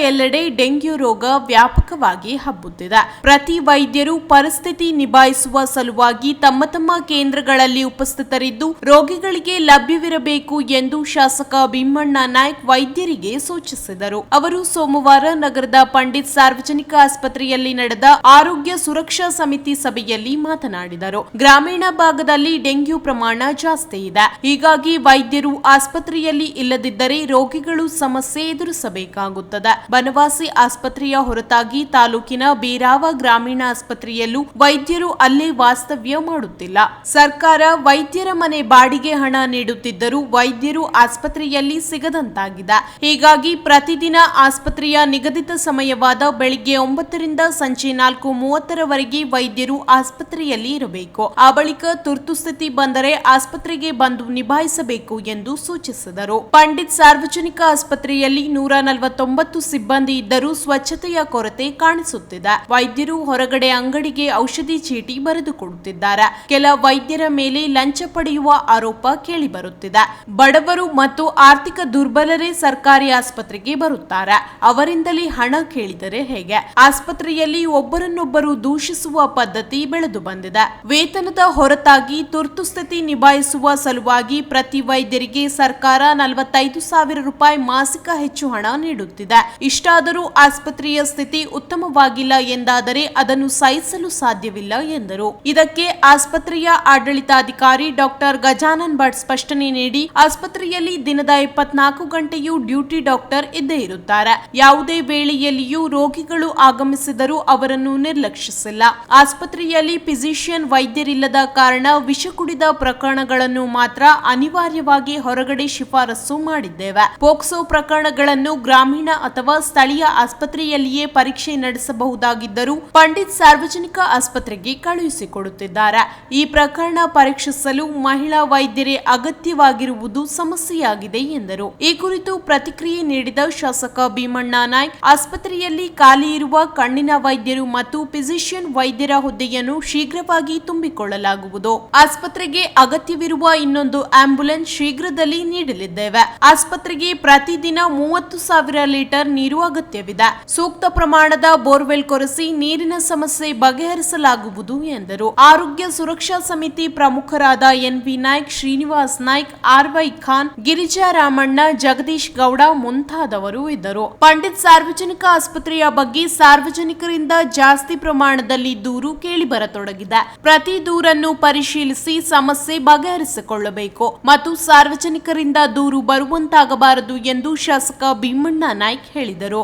ಎಲ್ಲೆಡೆ ಡೆಂಗ್ಯೂ ರೋಗ ವ್ಯಾಪಕವಾಗಿ ಹಬ್ಬುತ್ತಿದೆ. ಪ್ರತಿ ವೈದ್ಯರು ಪರಿಸ್ಥಿತಿ ನಿಭಾಯಿಸುವ ಸಲುವಾಗಿ ತಮ್ಮ ತಮ್ಮ ಕೇಂದ್ರಗಳಲ್ಲಿ ಉಪಸ್ಥಿತರಿದ್ದು ರೋಗಿಗಳಿಗೆ ಲಭ್ಯವಿರಬೇಕು ಎಂದು ಶಾಸಕ ಭೀಮಣ್ಣ ನಾಯ್ಕ್ ವೈದ್ಯರಿಗೆ ಸೂಚಿಸಿದರು. ಅವರು ಸೋಮವಾರ ನಗರದ ಪಂಡಿತ್ ಸಾರ್ವಜನಿಕ ಆಸ್ಪತ್ರೆಯಲ್ಲಿ ನಡೆದ ಆರೋಗ್ಯ ಸುರಕ್ಷಾ ಸಮಿತಿ ಸಭೆಯಲ್ಲಿ ಮಾತನಾಡಿದರು. ಗ್ರಾಮೀಣ ಭಾಗದಲ್ಲಿ ಡೆಂಗ್ಯೂ ಪ್ರಮಾಣ ಜಾಸ್ತಿ ಇದೆ. ಹೀಗಾಗಿ ವೈದ್ಯರು ಆಸ್ಪತ್ರೆಯಲ್ಲಿ ಇಲ್ಲದಿದ್ದರೆ ರೋಗಿಗಳು ಸಮಸ್ಯೆ ಎದುರಿಸಬೇಕಾಗುತ್ತದೆ. ಬನವಾಸಿ ಆಸ್ಪತ್ರೆಯ ಹೊರತಾಗಿ ತಾಲೂಕಿನ ಬೀರಾವ ಗ್ರಾಮೀಣ ಆಸ್ಪತ್ರೆಯಲ್ಲೂ ವೈದ್ಯರು ಅಲ್ಲೇ ವಾಸ್ತವ್ಯ ಮಾಡುತ್ತಿಲ್ಲ. ಸರ್ಕಾರ ವೈದ್ಯರ ಮನೆ ಬಾಡಿಗೆ ಹಣ ನೀಡುತ್ತಿದ್ದರೂ ವೈದ್ಯರು ಆಸ್ಪತ್ರೆಯಲ್ಲಿ ಸಿಗದಂತಾಗಿದೆ. ಹೀಗಾಗಿ ಪ್ರತಿದಿನ ಆಸ್ಪತ್ರೆಯ ನಿಗದಿತ ಸಮಯವಾದ ಬೆಳಿಗ್ಗೆ ಒಂಬತ್ತರಿಂದ ಸಂಜೆ ನಾಲ್ಕು ಮೂವತ್ತರವರೆಗೆ ವೈದ್ಯರು ಆಸ್ಪತ್ರೆಯಲ್ಲಿ ಇರಬೇಕು. ಆ ಬಳಿಕ ತುರ್ತು ಸ್ಥಿತಿ ಬಂದರೆ ಆಸ್ಪತ್ರೆಗೆ ಬಂದು ನಿಭಾಯಿಸಬೇಕು ಎಂದು ಸೂಚಿಸಿದರು. ಪಂಡಿತ್ ಸಾರ್ವಜನಿಕ ಆಸ್ಪತ್ರೆಯಲ್ಲಿ ನೂರ ನಲವತ್ತೊಂಬತ್ತು ಸಿಬ್ಬಂದಿ ಇದ್ದರೂ ಸ್ವಚ್ಛತೆಯ ಕೊರತೆ ಕಾಣಿಸುತ್ತಿದೆ. ವೈದ್ಯರು ಹೊರಗಡೆ ಅಂಗಡಿಗೆ ಔಷಧಿ ಚೀಟಿ ಬರೆದುಕೊಡುತ್ತಿದ್ದಾರೆ ಕೆಲ ವೈದ್ಯರ ಮೇಲೆ ಲಂಚ ಪಡೆಯುವ ಆರೋಪ ಕೇಳಿಬರುತ್ತಿದೆ. ಬಡವರು ಮತ್ತು ಆರ್ಥಿಕ ದುರ್ಬಲರೇ ಸರ್ಕಾರಿ ಆಸ್ಪತ್ರೆಗೆ ಬರುತ್ತಾರೆ. ಅವರಿಂದಲೇ ಹಣ ಕೇಳಿದರೆ ಹೇಗೆ? ಆಸ್ಪತ್ರೆಯಲ್ಲಿ ಒಬ್ಬರನ್ನೊಬ್ಬರು ದೂಷಿಸುವ ಪದ್ಧತಿ ಬೆಳೆದು ಬಂದಿದೆ. ವೇತನದ ಹೊರತಾಗಿ ತುರ್ತು ಸ್ಥಿತಿ ನಿಭಾಯಿಸುವ ಸಲುವಾಗಿ ಪ್ರತಿ ವೈದ್ಯರಿಗೆ ಸರ್ಕಾರ ನಲವತ್ತೈದು ಸಾವಿರ ರೂಪಾಯಿ ಮಾಸಿಕ ಹೆಚ್ಚು ಹಣ ನೀಡುತ್ತಿದೆ. ಇಷ್ಟಾದರೂ ಆಸ್ಪತ್ರೆಯ ಸ್ಥಿತಿ ಉತ್ತಮವಾಗಿಲ್ಲ ಎಂದಾದರೆ ಅದನ್ನು ಸಹಿಸಲು ಸಾಧ್ಯವಿಲ್ಲ ಎಂದರು. ಇದಕ್ಕೆ ಆಸ್ಪತ್ರೆಯ ಆಡಳಿತಾಧಿಕಾರಿ ಡಾಕ್ಟರ್ ಗಜಾನನ್ ಭಟ್ ಸ್ಪಷ್ಟನೆ ನೀಡಿ, ಆಸ್ಪತ್ರೆಯಲ್ಲಿ ದಿನದ ಇಪ್ಪತ್ನಾಲ್ಕು ಗಂಟೆಯೂ ಡ್ಯೂಟಿ ಡಾಕ್ಟರ್ ಇದ್ದೇ ಇರುತ್ತಾರೆ. ಯಾವುದೇ ವೇಳೆಯಲ್ಲಿಯೂ ರೋಗಿಗಳು ಆಗಮಿಸಿದರೂ ಅವರನ್ನು ನಿರ್ಲಕ್ಷಿಸಿಲ್ಲ. ಆಸ್ಪತ್ರೆಯಲ್ಲಿ ಫಿಸಿಷಿಯನ್ ವೈದ್ಯರಿಲ್ಲದ ಕಾರಣ ವಿಷ ಕುಡಿದ ಪ್ರಕರಣಗಳನ್ನು ಮಾತ್ರ ಅನಿವಾರ್ಯವಾಗಿ ಹೊರಗಡೆ ಶಿಫಾರಸು ಮಾಡಿದ್ದೇವೆ. ಪೋಕ್ಸೋ ಪ್ರಕರಣಗಳನ್ನು ಗ್ರಾಮೀಣ ಅಥವಾ ಸ್ಥಳೀಯ ಆಸ್ಪತ್ರೆಯಲ್ಲಿಯೇ ಪರೀಕ್ಷೆ ನಡೆಸಬಹುದಾಗಿದ್ದರೂ ಪಂಡಿತ್ ಸಾರ್ವಜನಿಕ ಆಸ್ಪತ್ರೆಗೆ ಕಳುಹಿಸಿಕೊಡುತ್ತಿದ್ದಾರೆ. ಈ ಪ್ರಕರಣ ಪರೀಕ್ಷಿಸಲು ಮಹಿಳಾ ವೈದ್ಯರೇ ಅಗತ್ಯವಾಗಿರುವುದು ಸಮಸ್ಯೆಯಾಗಿದೆ ಎಂದರು. ಈ ಕುರಿತು ಪ್ರತಿಕ್ರಿಯೆ ನೀಡಿದ ಶಾಸಕ ಭೀಮಣ್ಣ ನಾಯ್ಕ್, ಆಸ್ಪತ್ರೆಯಲ್ಲಿ ಖಾಲಿ ಇರುವ ಕಣ್ಣಿನ ವೈದ್ಯರು ಮತ್ತು ಫಿಸಿಷಿಯನ್ ವೈದ್ಯರ ಹುದ್ದೆಯನ್ನು ಶೀಘ್ರವಾಗಿ ತುಂಬಿಕೊಳ್ಳಲಾಗುವುದು. ಆಸ್ಪತ್ರೆಗೆ ಅಗತ್ಯವಿರುವ ಇನ್ನೊಂದು ಆಂಬ್ಯುಲೆನ್ಸ್ ಶೀಘ್ರದಲ್ಲಿ ನೀಡಲಿದ್ದೇವೆ. ಆಸ್ಪತ್ರೆಗೆ ಪ್ರತಿದಿನ ಮೂವತ್ತು ಸಾವಿರ ಲೀಟರ್ ನೀರು ಅಗತ್ಯವಿದೆ. ಸೂಕ್ತ ಪ್ರಮಾಣದ ಬೋರ್ವೆಲ್ ಕೊರೆಸಿ ನೀರಿನ ಸಮಸ್ಯೆ ಬಗೆಹರಿಸಲಾಗುವುದು ಎಂದರು. ಆರೋಗ್ಯ ಸುರಕ್ಷಾ ಸಮಿತಿ ಪ್ರಮುಖರಾದ N V Naik, Srinivas Naik, R Y Khan, Girija Ramanna, Jagadish Gowda ಮುಂತಾದವರು ಇದ್ದರು. ಪಂಡಿತ್ ಸಾರ್ವಜನಿಕ ಆಸ್ಪತ್ರೆಯ ಬಗ್ಗೆ ಸಾರ್ವಜನಿಕರಿಂದ ಜಾಸ್ತಿ ಪ್ರಮಾಣದಲ್ಲಿ ದೂರು ಕೇಳಿಬರತೊಡಗಿದೆ. ಪ್ರತಿ ದೂರನ್ನು ಪರಿಶೀಲಿಸಿ ಸಮಸ್ಯೆ ಬಗೆಹರಿಸಿಕೊಳ್ಳಬೇಕು. ಮತ್ತು ಸಾರ್ವಜನಿಕರಿಂದ ದೂರು ಬರುವಂತಾಗಬಾರದು ಎಂದು ಶಾಸಕ ಭೀಮಣ್ಣ ನಾಯ್ಕ್ ಹೇಳಿದರು. ಹೇಳಿದರು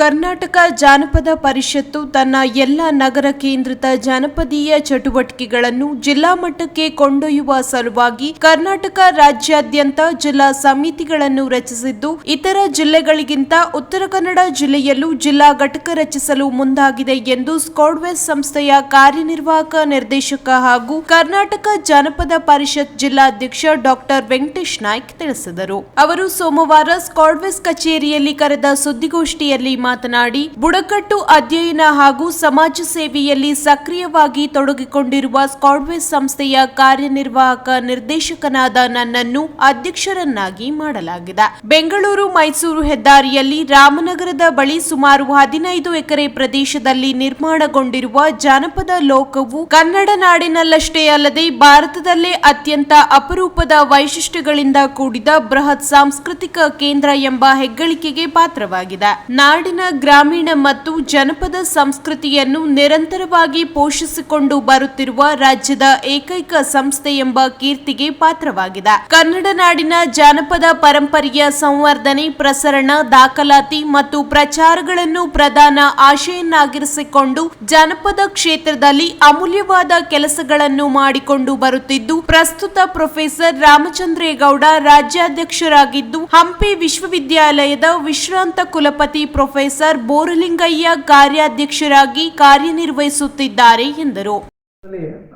ಕರ್ನಾಟಕ ಜಾನಪದ ಪರಿಷತ್ತು ತನ್ನ ಎಲ್ಲ ನಗರ ಕೇಂದ್ರಿತ ಜಾನಪದೀಯ ಚಟುವಟಿಕೆಗಳನ್ನು ಜಿಲ್ಲಾ ಮಟ್ಟಕ್ಕೆ ಕೊಂಡೊಯ್ಯುವ ಸಲುವಾಗಿ ಕರ್ನಾಟಕ ರಾಜ್ಯಾದ್ಯಂತ ಜಿಲ್ಲಾ ಸಮಿತಿಗಳನ್ನು ರಚಿಸಿದ್ದು, ಇತರ ಜಿಲ್ಲೆಗಳಿಗಿಂತ ಉತ್ತರ ಕನ್ನಡ ಜಿಲ್ಲೆಯಲ್ಲೂ ಜಿಲ್ಲಾ ಘಟಕ ರಚಿಸಲು ಮುಂದಾಗಿದೆ ಎಂದು ಸ್ಕೋಡ್ವೆಸ್ ಸಂಸ್ಥೆಯ ಕಾರ್ಯನಿರ್ವಾಹಕ ನಿರ್ದೇಶಕ ಹಾಗೂ ಕರ್ನಾಟಕ ಜಾನಪದ ಪರಿಷತ್ ಜಿಲ್ಲಾಧ್ಯಕ್ಷ ಡಾಕ್ಟರ್ ವೆಂಕಟೇಶ್ ನಾಯ್ಕ್ ತಿಳಿಸಿದರು. ಅವರು ಸೋಮವಾರ ಸ್ಕಾಡ್ವೆಸ್ ಕಚೇರಿಯಲ್ಲಿ ಕರೆದ ಸುದ್ದಿಗೋಷ್ಠಿಯಲ್ಲಿ ಮಾತನಾಡಿ, ಬುಡಕಟ್ಟು ಅಧ್ಯಯನ ಹಾಗೂ ಸಮಾಜ ಸೇವೆಯಲ್ಲಿ ಸಕ್ರಿಯವಾಗಿ ತೊಡಗಿಕೊಂಡಿರುವ ಸ್ಕಾಡ್ವೇ ಸಂಸ್ಥೆಯ ಕಾರ್ಯನಿರ್ವಾಹಕ ನಿರ್ದೇಶಕನಾದ ನನ್ನನ್ನು ಅಧ್ಯಕ್ಷರನ್ನಾಗಿ ಮಾಡಲಾಗಿದೆ. ಬೆಂಗಳೂರು ಮೈಸೂರು ಹೆದ್ದಾರಿಯಲ್ಲಿ ರಾಮನಗರದ ಬಳಿ ಸುಮಾರು ಹದಿನೈದು ಎಕರೆ ಪ್ರದೇಶದಲ್ಲಿ ನಿರ್ಮಾಣಗೊಂಡಿರುವ ಜಾನಪದ ಲೋಕವು ಕನ್ನಡ ನಾಡಿನಲ್ಲಷ್ಟೇ ಅಲ್ಲದೆ ಭಾರತದಲ್ಲೇ ಅತ್ಯಂತ ಅಪರೂಪದ ವೈಶಿಷ್ಟ್ಯಗಳಿಂದ ಕೂಡಿದ ಬೃಹತ್ ಸಾಂಸ್ಕೃತಿಕ ಕೇಂದ್ರ ಎಂಬ ಹೆಗ್ಗಳಿಕೆಗೆ ಪಾತ್ರವಾಗಿದೆ. ನಾಡಿನ ಗ್ರಾಮೀಣ ಮತ್ತು ಜನಪದ ಸಂಸ್ಕೃತಿಯನ್ನು ನಿರಂತರವಾಗಿ ಪೋಷಿಸಿಕೊಂಡು ಬರುತ್ತಿರುವ ರಾಜ್ಯದ ಏಕೈಕ ಸಂಸ್ಥೆ ಎಂಬ ಕೀರ್ತಿಗೆ ಪಾತ್ರವಾಗಿದೆ. ಕನ್ನಡ ನಾಡಿನ ಜಾನಪದ ಪರಂಪರೆಯ ಸಂವರ್ಧನೆ, ಪ್ರಸರಣ, ದಾಖಲಾತಿ ಮತ್ತು ಪ್ರಚಾರಗಳನ್ನು ಪ್ರಧಾನ ಆಶಯನ್ನಾಗಿರಿಸಿಕೊಂಡು ಜಾನಪದ ಕ್ಷೇತ್ರದಲ್ಲಿ ಅಮೂಲ್ಯವಾದ ಕೆಲಸಗಳನ್ನು ಮಾಡಿಕೊಂಡು ಬರುತ್ತಿದ್ದು, ಪ್ರಸ್ತುತ ಪ್ರೊಫೆಸರ್ ರಾಮಚಂದ್ರೇಗೌಡ ರಾಜ್ಯಾಧ್ಯಕ್ಷರಾಗಿದ್ದು, ಹಂಪಿ ವಿಶ್ವವಿದ್ಯಾಲಯದ ವಿಶ್ರಾಂತ ಕುಲಪತಿ ಪ್ರೊಫೆಸರ್ ಬೋರಲಿಂಗಯ್ಯ ಕಾರ್ಯಾಧ್ಯಕ್ಷರಾಗಿ ಕಾರ್ಯನಿರ್ವಹಿಸುತ್ತಿದ್ದಾರೆ ಎಂದರು.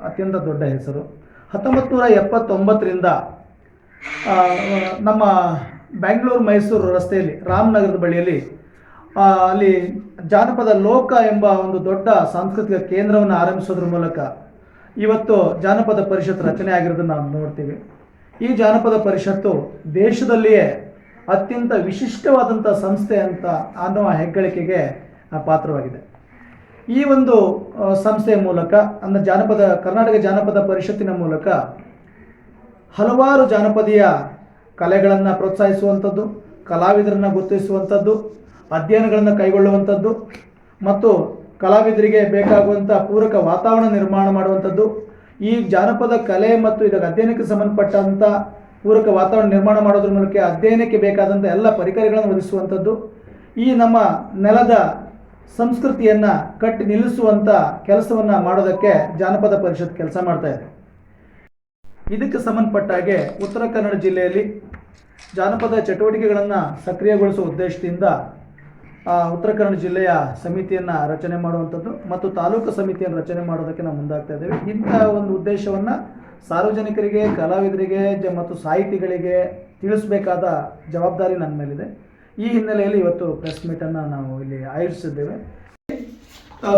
ಅತ್ಯಂತ ದೊಡ್ಡ ಹೆಸರು. ಹತ್ತೊಂಬತ್ತು ನೂರ ಎಪ್ಪತ್ತೊಂಬತ್ತರಿಂದ ನಮ್ಮ ಬ್ಯಾಂಗ್ಳೂರು ಮೈಸೂರು ರಸ್ತೆಯಲ್ಲಿ, ರಾಮನಗರದ ಬಳಿಯಲ್ಲಿ ಅಲ್ಲಿ ಜಾನಪದ ಲೋಕ ಎಂಬ ಒಂದು ದೊಡ್ಡ ಸಾಂಸ್ಕೃತಿಕ ಕೇಂದ್ರವನ್ನು ಆರಂಭಿಸೋದ್ರ ಮೂಲಕ ಇವತ್ತು ಜಾನಪದ ಪರಿಷತ್ ರಚನೆ ಆಗಿರೋದನ್ನು ನಾವು ನೋಡ್ತೀವಿ. ಈ ಜಾನಪದ ಪರಿಷತ್ತು ದೇಶದಲ್ಲಿಯೇ ಅತ್ಯಂತ ವಿಶಿಷ್ಟವಾದಂಥ ಸಂಸ್ಥೆ ಅಂತ ಅನ್ನುವ ಹೆಗ್ಗಳಿಕೆಗೆ ಪಾತ್ರವಾಗಿದೆ. ಈ ಒಂದು ಸಂಸ್ಥೆಯ ಮೂಲಕ, ಅಂದರೆ ಜಾನಪದ, ಕರ್ನಾಟಕ ಜಾನಪದ ಪರಿಷತ್ತಿನ ಮೂಲಕ ಹಲವಾರು ಜಾನಪದೀಯ ಕಲೆಗಳನ್ನು ಪ್ರೋತ್ಸಾಹಿಸುವಂಥದ್ದು, ಕಲಾವಿದರನ್ನು ಗುರುತಿಸುವಂಥದ್ದು, ಅಧ್ಯಯನಗಳನ್ನು ಕೈಗೊಳ್ಳುವಂಥದ್ದು, ಮತ್ತು ಕಲಾವಿದರಿಗೆ ಬೇಕಾಗುವಂಥ ಪೂರಕ ವಾತಾವರಣ ನಿರ್ಮಾಣ ಮಾಡುವಂಥದ್ದು, ಈ ಜಾನಪದ ಕಲೆ ಮತ್ತು ಇದಕ್ಕೆ ಅಧ್ಯಯನಕ್ಕೆ ಸಂಬಂಧಪಟ್ಟಂಥ ಪೂರಕ ವಾತಾವರಣ ನಿರ್ಮಾಣ ಮಾಡೋದ್ರ ಮೂಲಕ ಅಧ್ಯಯನಕ್ಕೆ ಬೇಕಾದಂಥ ಎಲ್ಲ ಪರಿಕರಗಳನ್ನು ಒದಗಿಸುವಂಥದ್ದು. ಈ ನಮ್ಮ ನೆಲದ ಸಂಸ್ಕೃತಿಯನ್ನು ಕಟ್ಟಿ ನಿಲ್ಲಿಸುವಂಥ ಕೆಲಸವನ್ನು ಮಾಡೋದಕ್ಕೆ ಜಾನಪದ ಪರಿಷತ್ ಕೆಲಸ ಮಾಡ್ತಾ ಇದೆ. ಇದಕ್ಕೆ ಸಂಬಂಧಪಟ್ಟ ಹಾಗೆ ಉತ್ತರ ಕನ್ನಡ ಜಿಲ್ಲೆಯಲ್ಲಿ ಜಾನಪದ ಚಟುವಟಿಕೆಗಳನ್ನು ಸಕ್ರಿಯಗೊಳಿಸುವ ಉದ್ದೇಶದಿಂದ ಉತ್ತರ ಕನ್ನಡ ಜಿಲ್ಲೆಯ ಸಮಿತಿಯನ್ನು ರಚನೆ ಮಾಡುವಂಥದ್ದು ಮತ್ತು ತಾಲೂಕು ಸಮಿತಿಯನ್ನು ರಚನೆ ಮಾಡೋದಕ್ಕೆ ನಾವು ಮುಂದಾಗ್ತಾ ಇದ್ದೇವೆ. ಇಂಥ ಒಂದು ಉದ್ದೇಶವನ್ನು ಸಾರ್ವಜನಿಕರಿಗೆ, ಕಲಾವಿದರಿಗೆ ಜ, ಮತ್ತು ಸಾಹಿತಿಗಳಿಗೆ ತಿಳಿಸಬೇಕಾದ ಜವಾಬ್ದಾರಿ ನನ್ನ ಮೇಲಿದೆ. ಈ ಹಿನ್ನೆಲೆಯಲ್ಲಿ ಇವತ್ತು ಪ್ರೆಸ್ ಮೀಟನ್ನು ನಾವು ಇಲ್ಲಿ ಆಯೋಜಿಸಿದ್ದೇವೆ.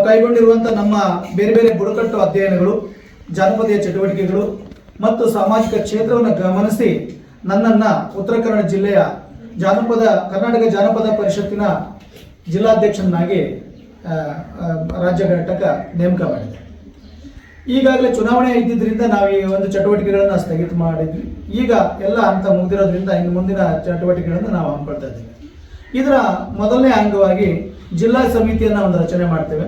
ಕೈಗೊಂಡಿರುವಂಥ ನಮ್ಮ ಬೇರೆ ಬೇರೆ ಬುಡಕಟ್ಟು ಅಧ್ಯಯನಗಳು ಜಾನಪದೀಯ ಚಟುವಟಿಕೆಗಳು ಮತ್ತು ಸಾಮಾಜಿಕ ಕ್ಷೇತ್ರವನ್ನು ಗಮನಿಸಿ ನನ್ನನ್ನು ಉತ್ತರ ಕನ್ನಡ ಜಿಲ್ಲೆಯ ಜಾನಪದ, ಕರ್ನಾಟಕ ಜಾನಪದ ಪರಿಷತ್ತಿನ ಜಿಲ್ಲಾಧ್ಯಕ್ಷನಾಗಿ ರಾಜ್ಯ ಘಟಕ ನೇಮಕ ಮಾಡಿದೆ. ಈಗಾಗಲೇ ಚುನಾವಣೆ ಇದ್ದಿದ್ದರಿಂದ ನಾವು ಈ ಒಂದು ಚಟುವಟಿಕೆಗಳನ್ನು ಸ್ಥಗಿತ ಮಾಡಿದ್ವಿ. ಈಗ ಎಲ್ಲ ಹಂತ ಮುಗಿದಿರೋದ್ರಿಂದ ಇನ್ನು ಮುಂದಿನ ಚಟುವಟಿಕೆಗಳನ್ನು ನಾವು ಹಮ್ಮಿಕೊಳ್ತಾ ಇದ್ದೀವಿ. ಇದರ ಮೊದಲನೇ ಅಂಗವಾಗಿ ಜಿಲ್ಲಾ ಸಮಿತಿಯನ್ನು ಒಂದು ರಚನೆ ಮಾಡ್ತೇವೆ.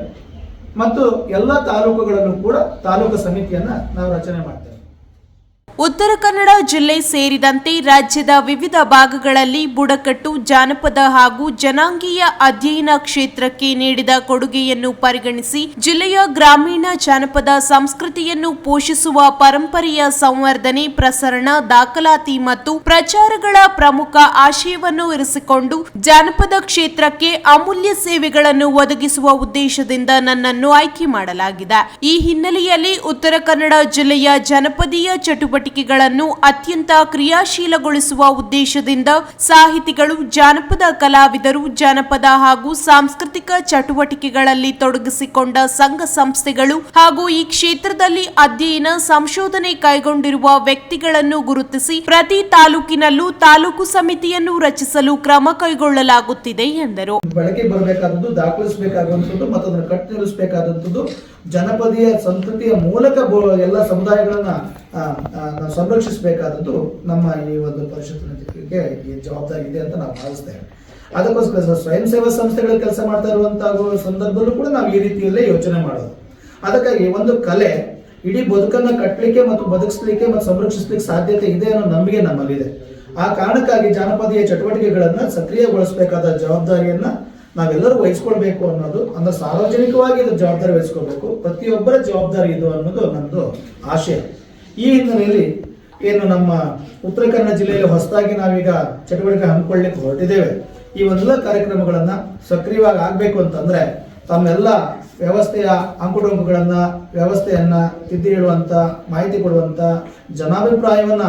ಮತ್ತು ಎಲ್ಲ ತಾಲೂಕುಗಳಲ್ಲೂ ಕೂಡ ತಾಲೂಕು ಸಮಿತಿಯನ್ನು ನಾವು ರಚನೆ ಮಾಡ್ತೇವೆ. ಉತ್ತರ ಕನ್ನಡ ಜಿಲ್ಲೆ ಸೇರಿದಂತೆ ರಾಜ್ಯದ ವಿವಿಧ ಭಾಗಗಳಲ್ಲಿ ಬುಡಕಟ್ಟು, ಜಾನಪದ ಹಾಗೂ ಜನಾಂಗೀಯ ಅಧ್ಯಯನ ಕ್ಷೇತ್ರಕ್ಕೆ ನೀಡಿದ ಕೊಡುಗೆಯನ್ನು ಪರಿಗಣಿಸಿ ಜಿಲ್ಲೆಯ ಗ್ರಾಮೀಣ ಜಾನಪದ ಸಂಸ್ಕೃತಿಯನ್ನು ಪೋಷಿಸುವ ಪರಂಪರೆಯ ಸಂವರ್ಧನೆ, ಪ್ರಸರಣ, ದಾಖಲಾತಿ ಮತ್ತು ಪ್ರಚಾರಗಳ ಪ್ರಮುಖ ಆಶಯವನ್ನು ಇರಿಸಿಕೊಂಡು ಜಾನಪದ ಕ್ಷೇತ್ರಕ್ಕೆ ಅಮೂಲ್ಯ ಸೇವೆಗಳನ್ನು ಒದಗಿಸುವ ಉದ್ದೇಶದಿಂದ ನನ್ನನ್ನು ಆಯ್ಕೆ ಮಾಡಲಾಗಿದೆ. ಈ ಹಿನ್ನೆಲೆಯಲ್ಲಿ ಉತ್ತರ ಕನ್ನಡ ಜಿಲ್ಲೆಯ ಜನಪದೀಯ ಚಟುವಟಿಕೆಗಳನ್ನು ಅತ್ಯಂತ ಕ್ರಿಯಾಶೀಲಗೊಳಿಸುವ ಉದ್ದೇಶದಿಂದ ಸಾಹಿತಿಗಳು ಜಾನಪದ ಕಲಾವಿದರು, ಜಾನಪದ ಹಾಗೂ ಸಾಂಸ್ಕೃತಿಕ ಚಟುವಟಿಕೆಗಳಲ್ಲಿ ತೊಡಗಿಸಿಕೊಂಡ ಸಂಘ ಸಂಸ್ಥೆಗಳು ಹಾಗೂ ಈ ಕ್ಷೇತ್ರದಲ್ಲಿ ಅಧ್ಯಯನ, ಸಂಶೋಧನೆ ಕೈಗೊಂಡಿರುವ ವ್ಯಕ್ತಿಗಳನ್ನು ಗುರುತಿಸಿ ಪ್ರತಿ ತಾಲೂಕಿನಲ್ಲೂ ತಾಲೂಕು ಸಮಿತಿಯನ್ನು ರಚಿಸಲು ಕ್ರಮ ಕೈಗೊಳ್ಳಲಾಗುತ್ತಿದೆ ಎಂದರು. ಬರಬೇಕಾದದ್ದು, ದಾಖಲಿಸಬೇಕಾದಂಥದ್ದು ಮತ್ತು ಅದನ್ನು ಜನಪದೀಯ ಸಂಸ್ಕೃತಿಯ ಮೂಲಕ ಎಲ್ಲ ಸಮುದಾಯಗಳನ್ನ ನಾವು ಸಂರಕ್ಷಿಸಬೇಕಾದದ್ದು ನಮ್ಮ ಈ ಒಂದು ಪರಿಷತ್ತಿನ ಜೊತೆಗೆ ಈ ಜವಾಬ್ದಾರಿ ಇದೆ ಅಂತ ನಾವು ಭಾವಿಸ್ತೇವೆ. ಅದಕ್ಕೋಸ್ಕರ ಸ್ವಯಂ ಸೇವಾ ಸಂಸ್ಥೆಗಳ ಕೆಲಸ ಮಾಡ್ತಾ ಇರುವಂತಹ ಸಂದರ್ಭದಲ್ಲೂ ಕೂಡ ನಾವು ಈ ರೀತಿಯಲ್ಲೇ ಯೋಚನೆ ಮಾಡೋದು. ಅದಕ್ಕಾಗಿ ಒಂದು ಕಲೆ ಇಡೀ ಬದುಕನ್ನ ಕಟ್ಟಲಿಕ್ಕೆ ಮತ್ತು ಬದುಕಿಸ್ಲಿಕ್ಕೆ ಮತ್ತು ಸಂರಕ್ಷಿಸ್ಲಿಕ್ಕೆ ಸಾಧ್ಯತೆ ಇದೆ ಅನ್ನೋ ನಂಬಿಕೆ ನಮ್ಮಲ್ಲಿದೆ. ಆ ಕಾರಣಕ್ಕಾಗಿ ಜಾನಪದೀಯ ಚಟುವಟಿಕೆಗಳನ್ನ ಸಕ್ರಿಯಗೊಳಿಸಬೇಕಾದ ಜವಾಬ್ದಾರಿಯನ್ನ ನಾವೆಲ್ಲರೂ ವಹಿಸ್ಕೊಳ್ಬೇಕು ಅನ್ನೋದು ಅಂದ್ರೆ ಸಾರ್ವಜನಿಕವಾಗಿ ಇದು ಜವಾಬ್ದಾರಿ ವಹಿಸ್ಕೊಳ್ಬೇಕು. ಪ್ರತಿಯೊಬ್ಬರ ಜವಾಬ್ದಾರಿ ಇದು ಅನ್ನೋದು ನನ್ನದು ಆಶಯ. ಈ ಹಿನ್ನೆಲೆಯಲ್ಲಿ ಏನು ನಮ್ಮ ಉತ್ತರ ಕನ್ನಡ ಜಿಲ್ಲೆಯಲ್ಲಿ ಹೊಸದಾಗಿ ನಾವೀಗ ಚಟುವಟಿಕೆ ಹಮ್ಮಿಕೊಳ್ಳಿಕ್ಕೆ ಹೊರಟಿದ್ದೇವೆ. ಈ ಒಂದೆಲ್ಲ ಕಾರ್ಯಕ್ರಮಗಳನ್ನ ಸಕ್ರಿಯವಾಗಿ ಆಗಬೇಕು ಅಂತಂದ್ರೆ ತಮ್ಮೆಲ್ಲ ವ್ಯವಸ್ಥೆಯ ಅಂಕುಡೊಂಕುಗಳನ್ನ, ವ್ಯವಸ್ಥೆಯನ್ನ ತಿದ್ದಿ ಹೇಳುವಂತ, ಮಾಹಿತಿ ಕೊಡುವಂತ, ಜನಾಭಿಪ್ರಾಯವನ್ನ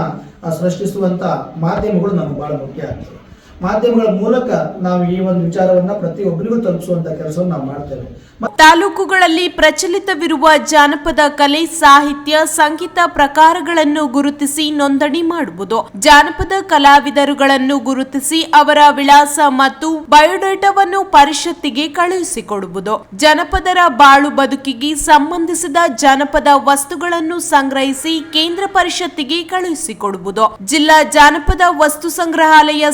ಸೃಷ್ಟಿಸುವಂಥ ಮಾಧ್ಯಮಗಳು ನಮ್ಗೆ ಬಹಳ ಮುಖ್ಯ ಆಗ್ತದೆ ಮಾಧ್ಯಮಗಳ ಮೂಲಕ ನಾವು ಈ ಒಂದು ವಿಚಾರವನ್ನ ಪ್ರತಿಯೊಬ್ಬರಿಗೂ ತಲುಪಿಸುವಂತ ಕೆಲಸವನ್ನು ನಾವು ಮಾಡ್ತೇವೆ. ತಾಲೂಕುಗಳಲ್ಲಿ ಪ್ರಚಲಿತವಿರುವ ಜಾನಪದ ಕಲೆ, ಸಾಹಿತ್ಯ, ಸಂಗೀತ ಪ್ರಕಾರಗಳನ್ನು ಗುರುತಿಸಿ ನೋಂದಣಿ ಮಾಡುವುದು. ಜಾನಪದ ಕಲಾವಿದರುಗಳನ್ನು ಗುರುತಿಸಿ ಅವರ ವಿಳಾಸ ಮತ್ತು ಬಯೋಡೇಟಾವನ್ನು ಪರಿಷತ್ತಿಗೆ ಕಳುಹಿಸಿಕೊಡುವುದು. ಜನಪದರ ಬಾಳು ಬದುಕಿಗೆ ಸಂಬಂಧಿಸಿದ ಜಾನಪದ ವಸ್ತುಗಳನ್ನು ಸಂಗ್ರಹಿಸಿ ಕೇಂದ್ರ ಪರಿಷತ್ತಿಗೆ ಕಳುಹಿಸಿಕೊಡುವುದು. ಜಿಲ್ಲಾ ಜಾನಪದ ವಸ್ತು ಸಂಗ್ರಹಾಲಯ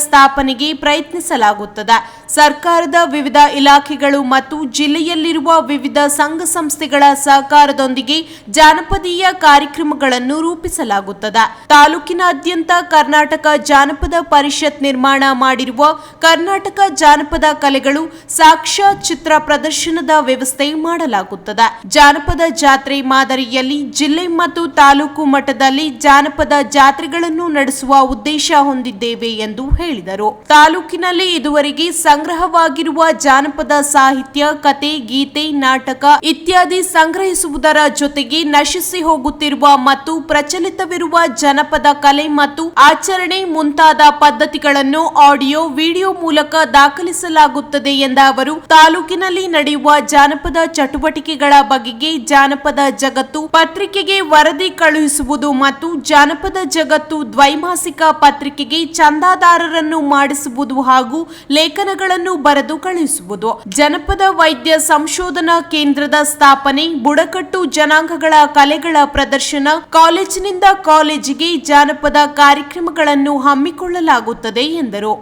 ಸ್ಥಾಪನೆಗೆ ಪ್ರಯತ್ನಿಸಲಾಗುತ್ತದೆ. ಸರ್ಕಾರದ ವಿವಿಧ ಇಲಾಖೆಗಳು ಮತ್ತು ಜಿಲ್ಲೆಯಲ್ಲಿರುವ ವಿವಿಧ ಸಂಘ ಸಂಸ್ಥೆಗಳ ಸಹಕಾರದೊಂದಿಗೆ ಜಾನಪದೀಯ ಕಾರ್ಯಕ್ರಮಗಳನ್ನು ರೂಪಿಸಲಾಗುತ್ತದೆ. ತಾಲೂಕಿನಾದ್ಯಂತ ಕರ್ನಾಟಕ ಜಾನಪದ ಪರಿಷತ್ ನಿರ್ಮಾಣ ಮಾಡಿರುವ ಕರ್ನಾಟಕ ಜಾನಪದ ಕಲೆಗಳು ಸಾಕ್ಷಾತ್ ಚಿತ್ರ ಪ್ರದರ್ಶನದ ವ್ಯವಸ್ಥೆ ಮಾಡಲಾಗುತ್ತದೆ. ಜಾನಪದ ಜಾತ್ರೆ ಮಾದರಿಯಲ್ಲಿ ಜಿಲ್ಲೆ ಮತ್ತು ತಾಲೂಕು ಮಟ್ಟದಲ್ಲಿ ಜಾನಪದ ಜಾತ್ರೆಗಳನ್ನು ನಡೆಸುವ ಉದ್ದೇಶ ಹೊಂದಿದ್ದೇವೆ ಎಂದು ಹೇಳಿದರು. ತಾಲೂಕಿನಲ್ಲಿ ಇದುವರೆಗೆ ಸಂಗ್ರಹವಾಗಿರುವ ಜಾನಪದ ಸಾಹಿತ್ಯ, ಕತೆ, ಗೀತೆ, ನಾಟಕ ಇತ್ಯಾದಿ ಸಂಗ್ರಹಿಸುವುದರ ಜೊತೆಗೆ ನಶಿಸಿ ಹೋಗುತ್ತಿರುವ ಮತ್ತು ಪ್ರಚಲಿತವಿರುವ ಜನಪದ ಕಲೆ ಮತ್ತು ಆಚರಣೆ ಮುಂತಾದ ಪದ್ಧತಿಗಳನ್ನು ಆಡಿಯೋ, ವಿಡಿಯೋ ಮೂಲಕ ದಾಖಲಿಸಲಾಗುತ್ತದೆ ಎಂದ ಅವರು, ತಾಲೂಕಿನಲ್ಲಿ ನಡೆಯುವ ಜಾನಪದ ಚಟುವಟಿಕೆಗಳ ಬಗೆಗೆ ಜಾನಪದ ಜಗತ್ತು ಪತ್ರಿಕೆಗೆ ವರದಿ ಕಳುಹಿಸುವುದು ಮತ್ತು ಜಾನಪದ ಜಗತ್ತು ದ್ವೈಮಾಸಿಕ ಪತ್ರಿಕೆಗೆ ಚಂದಾದಾರರನ್ನು ಮಾಡಿಸುವುದು ಹಾಗೂ ಲೇಖನಗಳನ್ನು ಬರೆದು ಕಳುಹಿಸುವುದು. ಜನಪದ ವೈದ್ಯ ಸಂಶೋಧನಾ ಕೇಂದ್ರದ ಸ್ಥಾಪನೆ, ಬುಡಕಟ್ಟು ಜನಾಂಗಗಳ ಕಲೆಗಳ ಪ್ರದರ್ಶನ, ಕಾಲೇಜಿನಿಂದ ಕಾಲೇಜಿಗೆ ಜಾನಪದ ಕಾರ್ಯಕ್ರಮಗಳನ್ನು ಹಮ್ಮಿಕೊಳ್ಳಲಾಗುತ್ತದೆ ಎಂದರು.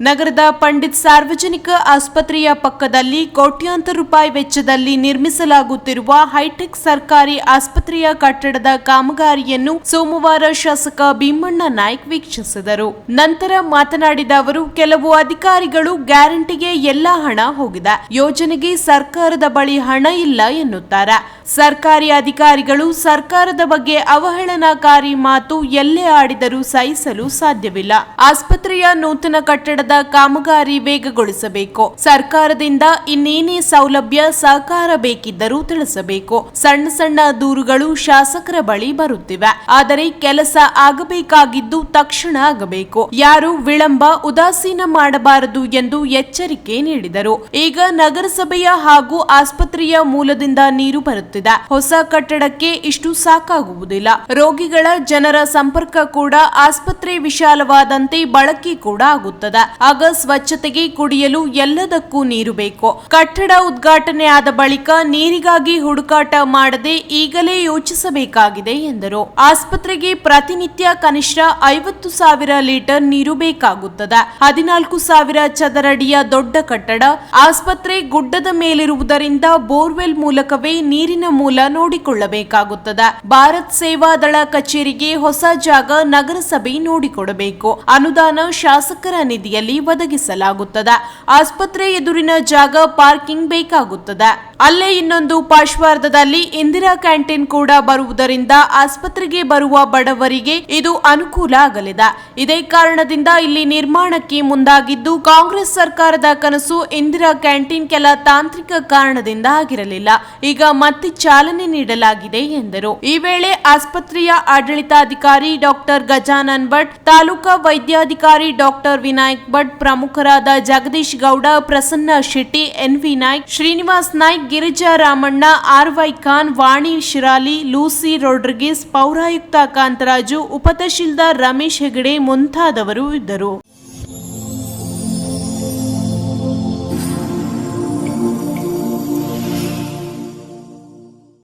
ನಗರದ ಪಂಡಿತ್ ಸಾರ್ವಜನಿಕ ಆಸ್ಪತ್ರೆಯ ಪಕ್ಕದಲ್ಲಿ ಕೋಟ್ಯಾಂತರ ರೂಪಾಯಿ ವೆಚ್ಚದಲ್ಲಿ ನಿರ್ಮಿಸಲಾಗುತ್ತಿರುವ ಹೈಟೆಕ್ ಸರ್ಕಾರಿ ಆಸ್ಪತ್ರೆಯ ಕಟ್ಟಡದ ಕಾಮಗಾರಿಯನ್ನು ಸೋಮವಾರ ಶಾಸಕ ಭೀಮಣ್ಣ ನಾಯ್ಕ್ ವೀಕ್ಷಿಸಿದರು. ನಂತರ ಮಾತನಾಡಿದ ಅವರು, ಕೆಲವು ಅಧಿಕಾರಿಗಳು ಗ್ಯಾರಂಟಿಗೆ ಎಲ್ಲ ಹಣ ಹೋಗಿದೆ. ಯೋಜನೆಗೆ ಸರ್ಕಾರದ ಬಳಿ ಹಣ ಇಲ್ಲ ಎನ್ನುತ್ತಾರೆ. ಸರ್ಕಾರಿ ಅಧಿಕಾರಿಗಳು ಸರ್ಕಾರದ ಬಗ್ಗೆ ಅವಹೇಳನಕಾರಿ ಮಾತು ಎಲ್ಲೇ ಆಡಿದರೂ ಸಹಿಸಲು ಸಾಧ್ಯವಿಲ್ಲ. ಆಸ್ಪತ್ರೆಯ ನೂತನ ಕಟ್ಟಡದ ಕಾಮಗಾರಿ ವೇಗಗೊಳಿಸಬೇಕು. ಸರ್ಕಾರದಿಂದ ಇನ್ನೇನೇ ಸೌಲಭ್ಯ, ಸಹಕಾರ ಬೇಕಿದ್ದರೂ ತಿಳಿಸಬೇಕು. ಸಣ್ಣ ಸಣ್ಣ ದೂರುಗಳು ಶಾಸಕರ ಬಳಿ ಬರುತ್ತಿವೆ. ಆದರೆ ಕೆಲಸ ಆಗಬೇಕಾಗಿದ್ದು ತಕ್ಷಣ ಆಗಬೇಕು. ಯಾರು ವಿಳಂಬ, ಉದಾಸೀನ ಮಾಡಬಾರದು ಎಂದು ಎಚ್ಚರಿಕೆ ನೀಡಿದರು. ಈಗ ನಗರಸಭೆಯ ಹಾಗೂ ಆಸ್ಪತ್ರೆಯ ಮೂಲದಿಂದ ನೀರು ಬರುತ್ತಿದೆ. ಹೊಸ ಕಟ್ಟಡಕ್ಕೆ ಇಷ್ಟು ಸಾಕಾಗುವುದಿಲ್ಲ. ರೋಗಿಗಳ ಜನರ ಸಂಪರ್ಕ ಕೂಡ ಆಸ್ಪತ್ರೆ ವಿಶಾಲವಾದಂತೆ ಬಳಕೆ ಕೂಡ ಆಗುತ್ತದೆ. ಆಗ ಸ್ವಚ್ಛತೆಗೆ ಕುಡಿಯಲು ಎಲ್ಲದಕ್ಕೂ ನೀರು ಬೇಕು. ಕಟ್ಟಡ ಉದ್ಘಾಟನೆ ಆದ ಬಳಿಕ ನೀರಿಗಾಗಿ ಹುಡುಕಾಟ ಮಾಡದೆ ಈಗಲೇ ಯೋಚಿಸಬೇಕಾಗಿದೆ ಎಂದರು. ಆಸ್ಪತ್ರೆಗೆ ಪ್ರತಿನಿತ್ಯ ಕನಿಷ್ಠ ಐವತ್ತು ಸಾವಿರ ಲೀಟರ್ ನೀರು ಬೇಕಾಗುತ್ತದೆ. ಹದಿನಾಲ್ಕು ಸಾವಿರ ಚದರಡಿಯ ದೊಡ್ಡ ಕಟ್ಟಡ ಆಸ್ಪತ್ರೆ ಗುಡ್ಡದ ಮೇಲಿರುವುದರಿಂದ ಬೋರ್ವೆಲ್ ಮೂಲಕವೇ ನೀರಿನ ಮೂಲ ನೋಡಿಕೊಳ್ಳಬೇಕಾಗುತ್ತದೆ. ಭಾರತ್ ಸೇವಾದಳ ಕಚೇರಿಗೆ ಹೊಸ ಜಾಗ ನಗರಸಭೆ ನೋಡಿಕೊಡಬೇಕು. ಅನುದಾನ ಶಾಸಕರ ನಿಧಿಯಲ್ಲಿ ಒದಗಿಸಲಾಗುತ್ತದೆ. ಆಸ್ಪತ್ರೆ ಎದುರಿನ ಜಾಗ ಪಾರ್ಕಿಂಗ್ ಬೇಕಾಗುತ್ತದೆ. ಅಲ್ಲೇ ಇನ್ನೊಂದು ಪಾರ್ಶ್ವಾರ್ಧದಲ್ಲಿ ಇಂದಿರಾ ಕ್ಯಾಂಟೀನ್ ಕೂಡ ಬರುವುದರಿಂದ ಆಸ್ಪತ್ರೆಗೆ ಬರುವ ಬಡವರಿಗೆ ಇದು ಅನುಕೂಲ ಆಗಲಿದೆ. ಇದೇ ಕಾರಣದಿಂದ ಇಲ್ಲಿ ನಿರ್ಮಾಣಕ್ಕೆ ಮುಂದಾಗಿದ್ದು, ಕಾಂಗ್ರೆಸ್ ಸರ್ಕಾರದ ಕನಸು ಇಂದಿರಾ ಕ್ಯಾಂಟೀನ್ ಕೆಲ ತಾಂತ್ರಿಕ ಕಾರಣದಿಂದ ಆಗಿರಲಿಲ್ಲ. ಈಗ ಮತ್ತೆ ಚಾಲನೆ ನೀಡಲಾಗಿದೆ ಎಂದರು. ಈ ವೇಳೆ ಆಸ್ಪತ್ರೆಯ ಆಡಳಿತಾಧಿಕಾರಿ ಡಾಕ್ಟರ್ ಗಜಾನನ್ ಭಟ್, ತಾಲೂಕಾ ವೈದ್ಯಾಧಿಕಾರಿ ಡಾಕ್ಟರ್ ವಿನಾಯಕ್ ಭಟ್, ಪ್ರಮುಖರಾದ Jagadish Gowda, Prasanna Shetty, N V Naik, Srinivas Naik Girija Ramanna R Y Khan, Vani Shirali, Lucy Rodrigues, ಪೌರಾಯುಕ್ತ ಕಾಂತರಾಜು, ಉಪತಹಶೀಲ್ದಾರ್ ರಮೇಶ್ ಹೆಗಡೆ ಮುಂತಾದವರು ಇದ್ದರು.